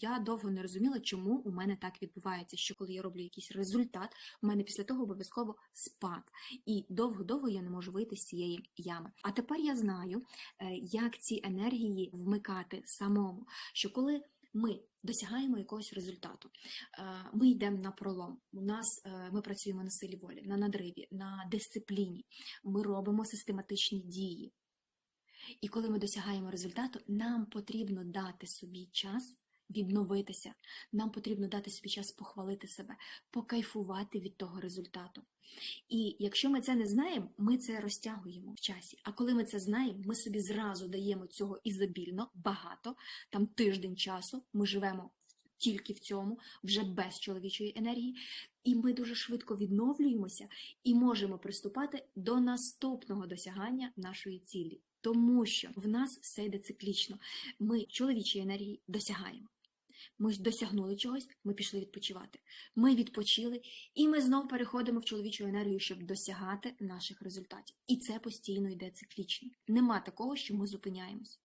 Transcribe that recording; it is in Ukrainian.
я довго не розуміла, чому у мене так відбувається. Що коли я роблю якийсь результат, у мене після того обов'язково спад. І довго-довго я не можу вийти з цієї ями. А тепер я знаю, е, як ці енергії вмикати самому. Що коли ми досягаємо якогось результату, е, ми йдемо на пролом. У нас е, ми працюємо на силі волі, на надриві, на дисципліні. Ми робимо систематичні дії. І коли ми досягаємо результату, нам потрібно дати собі час відновитися. Нам потрібно дати собі час похвалити себе, покайфувати від того результату. І якщо ми це не знаємо, ми це розтягуємо в часі. А коли ми це знаємо, ми собі зразу даємо цього ізобільно, багато, там тиждень часу, ми живемо тільки в цьому, вже без чоловічої енергії, і ми дуже швидко відновлюємося і можемо приступати до наступного досягання нашої цілі. Тому що в нас все йде циклічно. Ми чоловічі енергії досягаємо. Ми ж досягнули чогось, ми пішли відпочивати. Ми відпочили, і ми знов переходимо в чоловічу енергію, щоб досягати наших результатів. І це постійно йде циклічно. Нема такого, що ми зупиняємось.